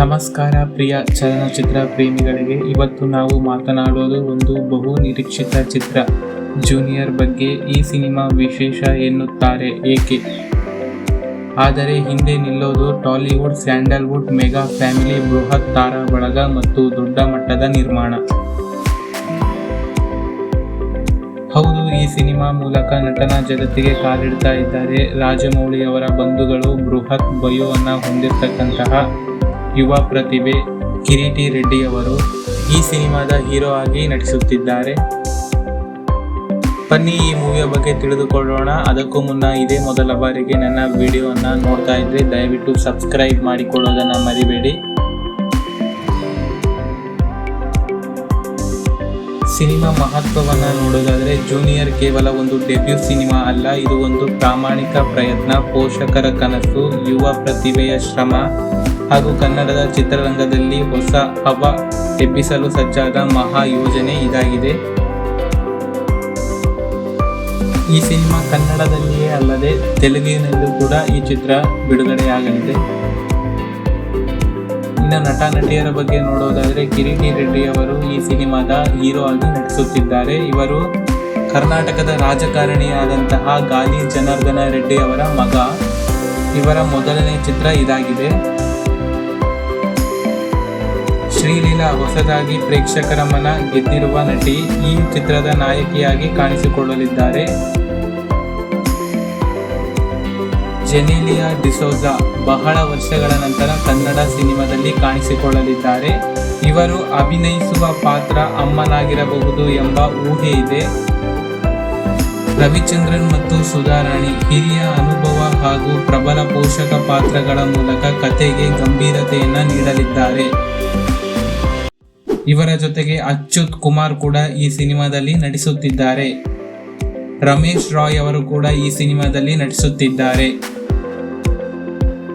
ನಮಸ್ಕಾರ ಪ್ರಿಯ ಚಲನಚಿತ್ರ ಪ್ರೇಮಿಗಳಿಗೆ. ಇವತ್ತು ನಾವು ಮಾತನಾಡೋದು ಒಂದು ಬಹು ನಿರೀಕ್ಷಿತ ಚಿತ್ರ. ಜೂನಿಯರ್ ಬಗ್ಗೆ ಈ ಸಿನಿಮಾ ವಿಶೇಷ ಎನ್ನುತ್ತಾರೆ ಏಕೆ? ಆದರೆ ಹಿಂದೆ ನಿಲ್ಲೋದು ಟಾಲಿವುಡ್, ಸ್ಯಾಂಡಲ್ವುಡ್, ಮೆಗಾ ಫ್ಯಾಮಿಲಿ, ಬೃಹತ್ ತಾರಾ ಬಳಗ ಮತ್ತು ದೊಡ್ಡ ಮಟ್ಟದ ನಿರ್ಮಾಣ. ಹೌದು, ಈ ಸಿನಿಮಾ ಮೂಲಕ ನಟನ ಜಗತ್ತಿಗೆ ಕಾಲಿಡ್ತಾ ಇದ್ದಾರೆ ರಾಜಮೌಳಿ ಅವರ ಬಂಧುಗಳು ಬೃಹತ್ ಬಯೋವನ್ನು ಹೊಂದಿರತಕ್ಕಂತಹ ಯುವ ಪ್ರತಿಭೆ ಕಿರೀಟಿ ರೆಡ್ಡಿ ಅವರು ಈ ಸಿನಿಮಾದ ಹೀರೋ ಆಗಿ ನಟಿಸುತ್ತಿದ್ದಾರೆ. ಬನ್ನಿ ಈ ಮೂವಿಯ ಬಗ್ಗೆ ತಿಳಿದುಕೊಳ್ಳೋಣ. ಅದಕ್ಕೂ ಮುನ್ನ ಇದೇ ಮೊದಲ ಬಾರಿಗೆ ನನ್ನ ವಿಡಿಯೋವನ್ನು ನೋಡ್ತಾ ಇದ್ರೆ ದಯವಿಟ್ಟು ಸಬ್ಸ್ಕ್ರೈಬ್ ಮಾಡಿಕೊಳ್ಳೋದನ್ನು ಮರಿಬೇಡಿ. ಸಿನಿಮಾ ಮಹತ್ವವನ್ನು ನೋಡೋದಾದರೆ ಜೂನಿಯರ್ ಕೇವಲ ಒಂದು ಡೆಬ್ಯೂ ಸಿನಿಮಾ ಅಲ್ಲ, ಇದು ಒಂದು ಪ್ರಾಮಾಣಿಕ ಪ್ರಯತ್ನ, ಪೋಷಕರ ಕನಸು, ಯುವ ಪ್ರತಿಭೆಯ ಶ್ರಮ ಹಾಗೂ ಕನ್ನಡದ ಚಿತ್ರರಂಗದಲ್ಲಿ ಹೊಸ ಹವ ಎಬ್ಬಿಸಲು ಸಜ್ಜಾದ ಮಹಾ ಯೋಜನೆ ಇದಾಗಿದೆ. ಈ ಸಿನಿಮಾ ಕನ್ನಡದಲ್ಲಿಯೇ ಅಲ್ಲದೆ ತೆಲುಗಿನಲ್ಲೂ ಕೂಡ ಈ ಚಿತ್ರ ಬಿಡುಗಡೆಯಾಗಲಿದೆ. ಇನ್ನು ನಟ ನಟಿಯರ ಬಗ್ಗೆ ನೋಡೋದಾದರೆ ಕಿರೀಟಿ ರೆಡ್ಡಿ ಅವರು ಈ ಸಿನಿಮಾದ ಹೀರೋ ಆಗಿ ನಟಿಸುತ್ತಿದ್ದಾರೆ. ಇವರು ಕರ್ನಾಟಕದ ರಾಜಕಾರಣಿಯಾದಂತಹ ಗಾಲಿ ಜನಾರ್ದನ ರೆಡ್ಡಿ ಅವರ ಮಗ. ಇವರ ಮೊದಲನೇ ಚಿತ್ರ ಇದಾಗಿದೆ. ಶ್ರೀಲೀಲಾ ಹೊಸದಾಗಿ ಪ್ರೇಕ್ಷಕರ ಮನ ಗೆದ್ದಿರುವ ನಟಿ ಈ ಚಿತ್ರದ ನಾಯಕಿಯಾಗಿ ಕಾಣಿಸಿಕೊಳ್ಳಲಿದ್ದಾರೆ. ಜೆನೇಲಿಯಾ ಡಿಸೋಜಾ ಬಹಳ ವರ್ಷಗಳ ನಂತರ ಕನ್ನಡ ಸಿನಿಮಾದಲ್ಲಿ ಕಾಣಿಸಿಕೊಳ್ಳಲಿದ್ದಾರೆ. ಇವರು ಅಭಿನಯಿಸುವ ಪಾತ್ರ ಅಮ್ಮನಾಗಿರಬಹುದು ಎಂಬ ಊಹೆ ಇದೆ. ರವಿಚಂದ್ರನ್ ಮತ್ತು ಸುಧಾರಾಣಿ ಹಿರಿಯ ಅನುಭವ ಹಾಗೂ ಪ್ರಬಲ ಪೋಷಕ ಪಾತ್ರಗಳ ಮೂಲಕ ಕತೆಗೆ ಗಂಭೀರತೆಯನ್ನು ನೀಡಲಿದ್ದಾರೆ. ಇವರ ಜೊತೆಗೆ ಅಚ್ಯುತ್ ಕುಮಾರ್ ಕೂಡ ಈ ಸಿನಿಮಾದಲ್ಲಿ ನಟಿಸುತ್ತಿದ್ದಾರೆ. ರಮೇಶ್ ರಾಯ್ ಅವರು ಕೂಡ ಈ ಸಿನಿಮಾದಲ್ಲಿ ನಟಿಸುತ್ತಿದ್ದಾರೆ.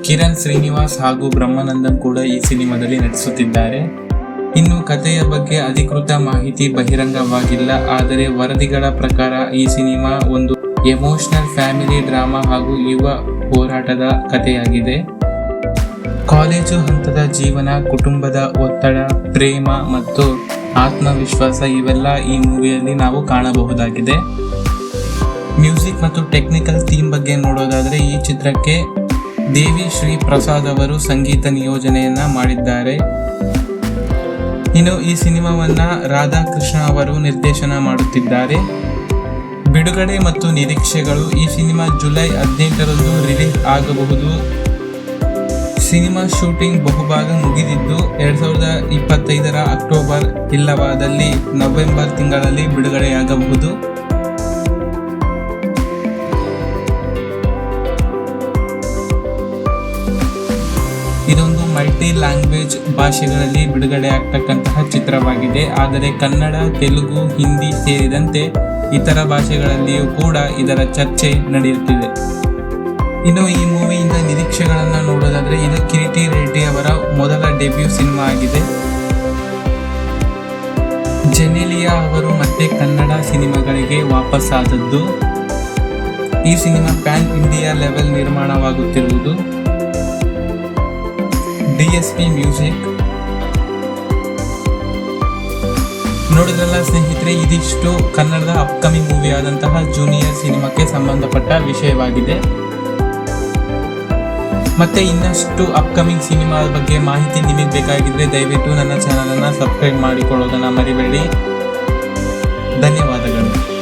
ಕಿರಣ್ ಶ್ರೀನಿವಾಸ್ ಹಾಗೂ ಬ್ರಹ್ಮಾನಂದನ್ ಕೂಡ ಈ ಸಿನಿಮಾದಲ್ಲಿ ನಟಿಸುತ್ತಿದ್ದಾರೆ. ಇನ್ನು ಕಥೆಯ ಬಗ್ಗೆ ಅಧಿಕೃತ ಮಾಹಿತಿ ಬಹಿರಂಗವಾಗಿಲ್ಲ, ಆದರೆ ವರದಿಗಳ ಪ್ರಕಾರ ಈ ಸಿನಿಮಾ ಒಂದು ಎಮೋಷನಲ್ ಫ್ಯಾಮಿಲಿ ಡ್ರಾಮಾ ಹಾಗೂ ಯುವ ಹೋರಾಟದ ಕಥೆಯಾಗಿದೆ. ಕಾಲೇಜು ಹಂತದ ಜೀವನ, ಕುಟುಂಬದ ಒತ್ತಡ, ಪ್ರೇಮ ಮತ್ತು ಆತ್ಮವಿಶ್ವಾಸ ಇವೆಲ್ಲ ಈ ಮೂವಿಯಲ್ಲಿ ನಾವು ಕಾಣಬಹುದಾಗಿದೆ. ಮ್ಯೂಸಿಕ್ ಮತ್ತು ಟೆಕ್ನಿಕಲ್ ಥೀಮ್ ಬಗ್ಗೆ ನೋಡೋದಾದರೆ ಈ ಚಿತ್ರಕ್ಕೆ ದೇವಿ ಶ್ರೀ ಪ್ರಸಾದ್ ಅವರು ಸಂಗೀತ ನಿಯೋಜನೆಯನ್ನ ಮಾಡಿದ್ದಾರೆ. ಇನ್ನು ಈ ಸಿನಿಮಾವನ್ನ ರಾಧಾಕೃಷ್ಣ ಅವರು ನಿರ್ದೇಶನ ಮಾಡುತ್ತಿದ್ದಾರೆ. ಬಿಡುಗಡೆ ಮತ್ತು ನಿರೀಕ್ಷೆಗಳು ಈ ಸಿನಿಮಾ ಜುಲೈ ಹದಿನೆಂಟರಂದು ರಿಲೀಸ್ ಆಗಬಹುದು. ಸಿನಿಮಾ ಶೂಟಿಂಗ್ ಬಹುಭಾಗ ಮುಗಿದಿದ್ದು ಎರಡ್ ಸಾವಿರದ ಇಪ್ಪತ್ತೈದರ ಅಕ್ಟೋಬರ್ ಇಲ್ಲವಾದಲ್ಲಿ ನವೆಂಬರ್ ತಿಂಗಳಲ್ಲಿ ಬಿಡುಗಡೆಯಾಗಬಹುದು. ಮಲ್ಟಿ ಲ್ಯಾಂಗ್ವೇಜ್ ಭಾಷೆಗಳಲ್ಲಿ ಬಿಡುಗಡೆ ಆಗ್ತಕ್ಕಂತಹ ಚಿತ್ರವಾಗಿದೆ. ಆದರೆ ಕನ್ನಡ, ತೆಲುಗು, ಹಿಂದಿ ಸೇರಿದಂತೆ ಇತರ ಭಾಷೆಗಳಲ್ಲಿಯೂ ಕೂಡ ಇದರ ಚರ್ಚೆ ನಡೆಯುತ್ತಿದೆ. ಇನ್ನು ಈ ಮೂವಿಯಿಂದ ನಿರೀಕ್ಷೆಗಳನ್ನು ನೋಡೋದಾದರೆ ಇದು ಕಿರಿಟಿ ರೆಡ್ಡಿ ಅವರ ಮೊದಲ ಡೆಬ್ಯೂ ಸಿನಿಮಾ ಆಗಿದೆ. ಜೆನೆಲಿಯಾ ಅವರು ಮತ್ತೆ ಕನ್ನಡ ಸಿನಿಮಾಗಳಿಗೆ ವಾಪಸ್ ಆದದ್ದು ಈ cinema pan India level ನಿರ್ಮಾಣವಾಗುತ್ತಿರುವುದು. D S P music. ನೋಡಿದ್ರಲ್ಲ ಸ್ನೇಹಿತರೆ, ಇದಿಷ್ಟು ಕನ್ನಡದ ಅಪ್ಕಮಿಂಗ್ ಮೂವಿ ಆದಂತಹ ಜೂನಿಯರ್ ಸಿನಿಮಾಕ್ಕೆ ಸಂಬಂಧಪಟ್ಟ ವಿಷಯವಾಗಿದೆ. ಮತ್ತೆ ಇನ್ನಷ್ಟು ಅಪ್ಕಮಿಂಗ್ ಸಿನಿಮಾ ಬಗ್ಗೆ ಮಾಹಿತಿ ನಿಮಗೆ ಬೇಕಾಗಿದ್ರೆ ದಯವಿಟ್ಟು ನನ್ನ ಚಾನಲನ್ನು ಸಬ್ಸ್ಕ್ರೈಬ್ ಮಾಡಿಕೊಳ್ಳೋದನ್ನು ಮರಿಬೇಡಿ. ಧನ್ಯವಾದಗಳು.